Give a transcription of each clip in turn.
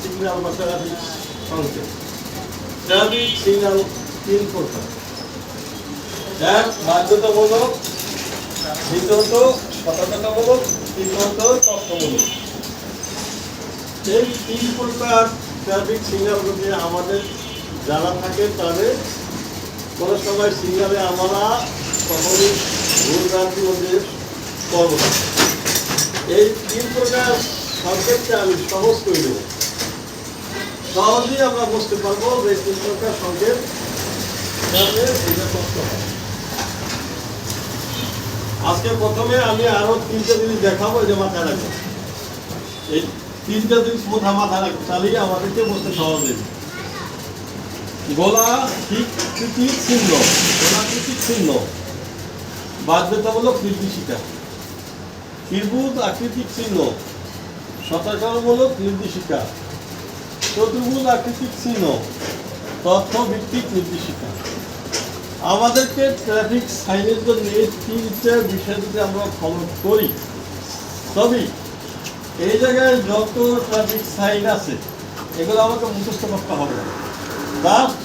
Signal বা traffic সংকেত traffic signal তিন প্রকার। এক, বাধ্যতামূলক, দ্বিতীয়ত সতর্কতামূলক তৃতীয়ত এই তিন প্রকার ট্রাফিক সিগন্যালগুলি আমাদের জানা থাকে, তাহলে কোনো সময় সিগন্যালে আমরা কখনই ভুল ভ্রান্তির মধ্যে করব এই তিন প্রকার সংকেতকে আমি সহজ করে দেবো। সহজেই আমরা বুঝতে পারব যে প্রকার সংকেত আজকে প্রথমে আমি আরও তিনটে জিনিস দেখাবো যে মাথায় রাখব এই তিনটে জিনিস মোথা মাথায় রাখব চালিয়ে আমাদেরকে বুঝতে সহজ হবে। গোলা কৃতিক চিহ্ন গোলা কৃতিক চিহ্ন। বাধ্যতামূলক নির্দেশিকা ত্রিভুজ আকৃতিক চিহ্ন। সতর্কতামূলক নির্দেশিকা চতুর্ভুজ আকৃতিক চিহ্ন তথ্য ভিত্তিক নির্দেশিকা আমাদেরকে ট্রাফিক সাইনের জন্য তিনটে বিষয় যদি আমরা ফলো করি, তবেই এই জায়গায় যত ট্রাফিক সাইন আছে, এগুলো আমাকে মুখস্থ করতে হবে। জাস্ট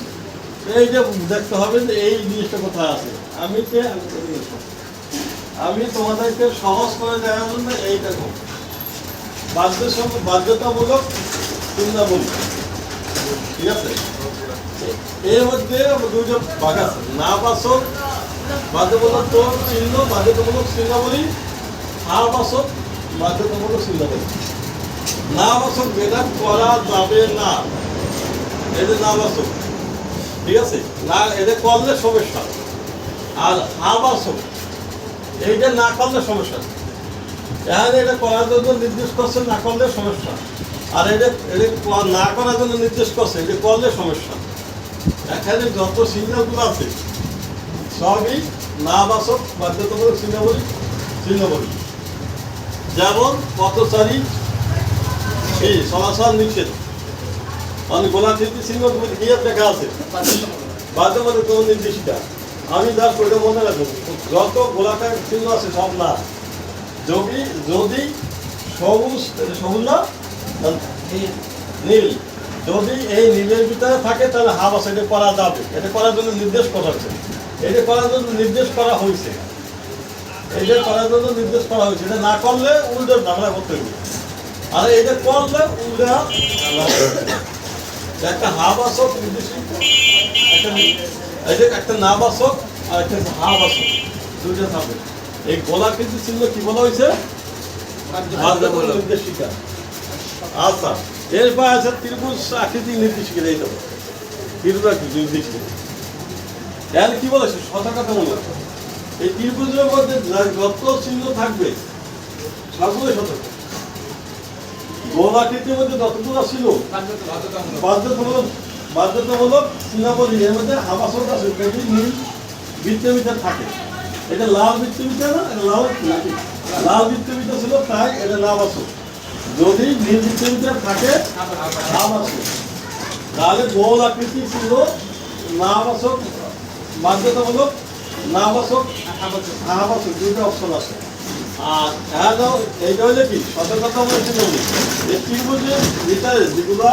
এই যে দেখতে হবে যে এই জিনিসটা কোথায় আছে, আমি কে, আমি তোমাদেরকে সহজ করে দেওয়ার জন্য এই দেখো বাধ্য বাধ্যতামূলক চিন্তামূলক ঠিক আছে? এর মধ্যে দুইটা ভাগ আছে। না বাসক, বাধ্যতামূলক তোর চিহ্ন, বাধ্যতামূলক চিহ্নাবলী হা বাসক, বাধ্যতামূলক চিহ্নাবলী। না বাসক যেটা করা যাবে না। এটা না বাসক, ঠিক আছে? না এটা করলে সমস্যা। আর হা বাসক, এইটা না করলে সমস্যা। এখানে এটা করার জন্য নির্দেশ করছে, না করলে সমস্যা। আর এটা এটা না করার জন্য নির্দেশ করছে, এটা করলে সমস্যা। এখানে যত সিগন্যালগুলো আছে, সবই না বাসক বাধ্যতামূলক চিহ্নাবলী চিহ্নাবলী যেমন পথচারী এই চলাচল নিষেধ। মানে গোলাকৃতি চিহ্ন গিয়ে দেখা আছে। বাধ্যতামূলক কোনো নির্দেশিকা। আমি যা করে মনে রাখব, যত গোলাকার চিহ্ন আছে, সব না। যদি যদি সবুজ সবুজ না নীল। যদি এই নীলের ভিতরে থাকে, তাহলে হাওয়া সেটা করা যাবে। এটা করার জন্য নির্দেশ করা হচ্ছে এটা করার জন্য নির্দেশ করা হয়েছে। এটা করার জন্য নির্দেশ করা হয়েছে। এটা না করলে উল্টো ঝামেলা করতে হবে। আর এটা করলে উল্টা। একটা হাবাসক নির্দেশিত। একটা একটা নাবাসক আর একটা হাবাসক দুইটা থাকবে। এই গোলাকৃতি চিহ্ন কি বলা হয়েছে? নির্দেশিকা আচ্ছা এরপর আছে ত্রিভুজ আকৃতি নির্দেশিকা এই দেবো ত্রিভুজ আকৃতি নির্দেশিকা এর কি বলেছে? সতর্কতামূলক। এই ত্রিভুজের মধ্যে যত চিহ্ন থাকবে সবগুলোই সতর্ক। গোল আকৃতির মধ্যে যতগুলো ছিল বাধ্যতামূলক। বাধ্যতামূলক চিহ্নাবলী এর মধ্যে যদি নীল বৃত্তের ভিতরে থাকে। এটা বৃত্তের ভিতরে না, এটা নাকি লাল বৃত্তের ছিল তাই এটা লাভাসক যদি নীল ভিতরে থাকে হাবাসক তাহলে গোল আকৃতি ছিল নাবাসক বাধ্যতামূলক নাবাসক হাবাসক দুইটা অপশন আছে। আর হ্যাঁ এইটা হলে কি? সতর্কতা বলেছে বলি। এই ত্রিভুজের ভিতরে যেগুলো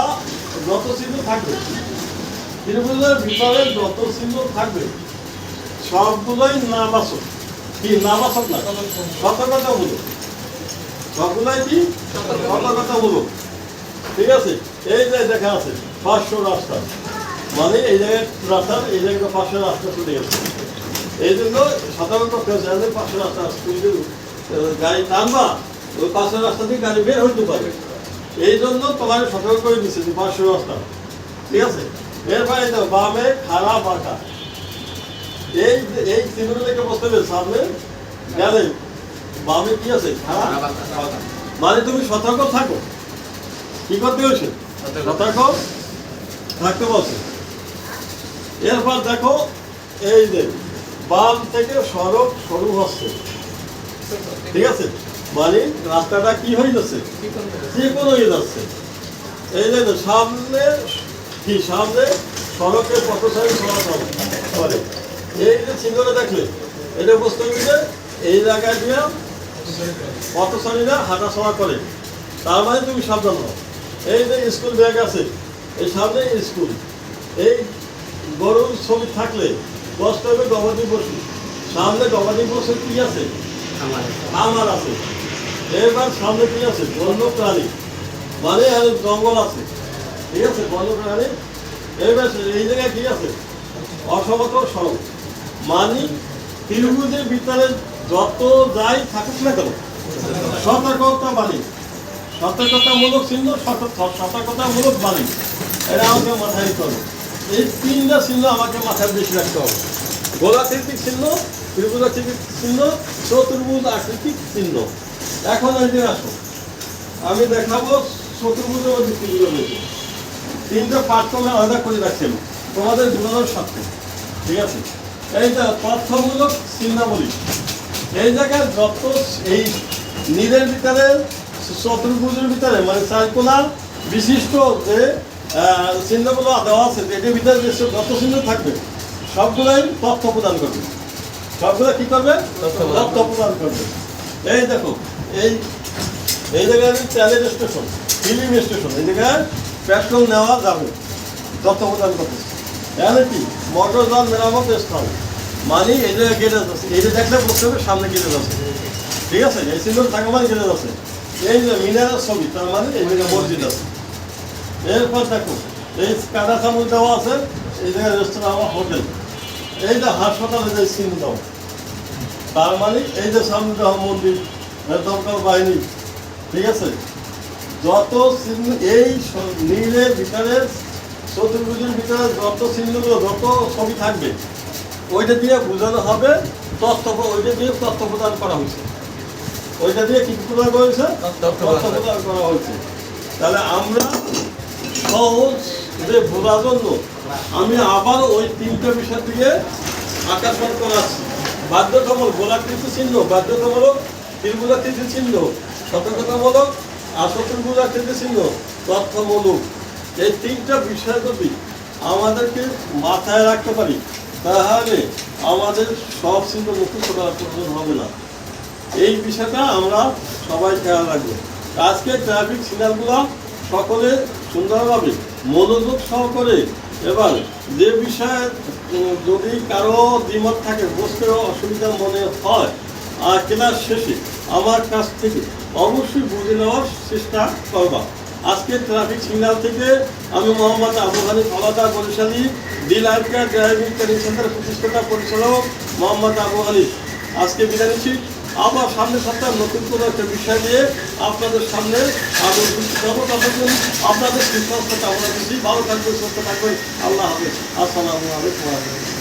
যত চিহ্ন থাকবে, ত্রিভুজের ভিতরে যত চিহ্ন থাকবে সবগুলোই নাবাসক কি নাবাসক না? সতর্কতা বলো সবগুলোই কি? সতর্কতা বলো ঠিক আছে? এই যে দেখা আছে পাঁচশো রাস্তা। মানে এই জায়গায় রাস্তা এই জায়গায় পাঁচশো রাস্তা চলে গেছে। এই জন্য সাধারণত জানে পাঁচশো রাস্তা আহ, গাড়ি টানবা ওই পাঁচশো রাস্তা দিয়ে গাড়ি বের হইতে পারে। এই জন্য তোমার সতর্ক করে দিচ্ছে যে পাঁচশো রাস্তা। ঠিক আছে? এরপরে বামে খারাপ বাঁকা এই এই দেখে বুঝতে হবে সামনে গেলে। বামে কি আছে। মানে তুমি সতর্ক থাকো। কি করতে হয়েছে? সতর্ক। থাকতে বলছে এরপর দেখো এই যে বাম থেকে সড়ক সরু হচ্ছে। ঠিক আছে? মানে রাস্তাটা কি হয়ে যাচ্ছে? যে কোনো হয়ে যাচ্ছে। এই যে সামনে কি? সামনে সড়কে পথচারী চলাচল করে এই যে চিহ্নটা দেখলে এটা বুঝতে হবে যে এই জায়গায় দিয়ে পথচারীরা হাঁটাচলা করে। তার মানে তুমি সাবধান হও। এই যে স্কুল ব্যাগ আছে এই সামনে স্কুল। এই গরুর ছবি থাকলে কষ্ট হবে গবাদি পশু। সামনে গবাদি পশু কি আছে? আমার আছে। এবার সামনে কি আছে? বন্য প্রাণী মানে আর জঙ্গল আছে। ঠিক আছে বন্য প্রাণী এবার এই জায়গায় কি আছে? অসমত সড়ক। মানে ত্রিভুজের ভিতরে যত যাই থাকুক না কেন, সতর্কতা বাণী সতর্কতামূলক চিহ্ন সতর্ক- সতর্কতামূলক বাণী এটা আমাকে মাথায় দিতে হবে। এই তিনটা চিহ্ন আমাকে মাথায় বেশি রাখতে হবে। গোলাকৃতিক চিহ্ন ত্রিভুজ আকৃতিক চিহ্ন, চতুর্ভুজ আকৃতিক চিহ্ন। এখন যে আসো, আমি দেখাবো চতুর্ভুজ মধ্যে চিহ্ন রয়েছে। তিনটা পাঠ্যক্রম আলাদা করে রাখছি আমি। তোমাদের বোঝানোর সাথে। ঠিক আছে? এইটা তথ্যমূলক চিহ্নাবলী এই জায়গায় যত এই নীলের ভিতরে চতুর্ভুজের ভিতরে মানে চারকোনার বিশিষ্ট যে চিহ্নগুলো দেওয়া আছে এটির ভিতরে যে যত চিহ্ন থাকবে সবগুলোই তথ্য প্রদান করবে। সবগুলো কি করবে? তথ্য প্রদান করবে। এই দেখো এই এই জায়গায় ট্যালেন্ট স্টেশন ফিলিং স্টেশন এই জায়গায় পেট্রোল নেওয়া যাবে তথ্য প্রদান করতে এখানে কি মোটর যান মেরামত স্থান মানে জায়গায় গেটে যাচ্ছে যে দেখলে বুঝতে হবে সামনে গেটে যাচ্ছে। ঠিক আছে, এই সিন্দুর থাকা মানে গেটে যাচ্ছে। এই যে মিনারের ছবি, তার মানে এই মসজিদ আছে। এরপর দেখো, এই কাদা চামচ দেওয়া আছে, এই জায়গায় রেস্তোরাঁ হোটেল এই যে হাসপাতালে যে সিন দাও তার মানে এই যে সামনে দেওয়া মন্দির দমকল বাহিনী। ঠিক আছে? যত এই নীলের ভিতরে চতুর্ভুজের ভিতরে যত চিহ্নগুলো যত ছবি থাকবে ওইটা দিয়ে বোঝানো হবে তথ্য ওইটা দিয়ে তথ্য প্রদান করা হয়েছে। ওইটা দিয়ে কি প্রদান করা হয়েছে? তথ্য প্রদান করা হয়েছে। তাহলে আমরা সহজ যে বোঝার জন্য আমি আবার ওই তিনটা বিষয় থেকে আকর্ষণ করাচ্ছি বাধ্যতামূলক গোলাকৃতি চিহ্ন বাধ্যতামূলক ত্রিভুজাকৃতি চিহ্ন সতর্কতামূলক আসতর্ভুজাকৃতি চিহ্ন তথ্যমূলক। এই তিনটা বিষয় যদি আমাদেরকে মাথায় রাখতে পারি, তাহলে আমাদের সব চিহ্ন মুখস্থ করার প্রয়োজন হবে না। এই বিষয়টা আমরা সবাই খেয়াল রাখব। আজকে ট্রাফিক সিগন্যালগুলো সকলে সুন্দরভাবে মনোযোগ সহকারে এবার যে বিষয়ে যদি কারও দ্বিমত থাকে বুঝতে অসুবিধা মনে হয়, আর ক্লাস শেষে আমার কাছ থেকে অবশ্যই বুঝে নেওয়ার চেষ্টা করবা। আজকে ট্রাফিক সিগন্যাল থেকে আমি Mohammad Abu Hanif Haldar Barishali care driving training centre প্রতিষ্ঠাতা পরিচালক মোহাম্মদ আবু হানিফ। আজকে বিদায় নিচ্ছি। আবার সামনে সপ্তাহে নতুন কোনো একটা বিষয় নিয়ে আপনাদের সামনে হব ততক্ষণ আপনাদের সুস্বাস্থ্য কামনা করছি। ভালো থাকবেন, সুস্থ থাকবেন। আল্লাহ হাফেজ। আসসালামু আলাইকুম।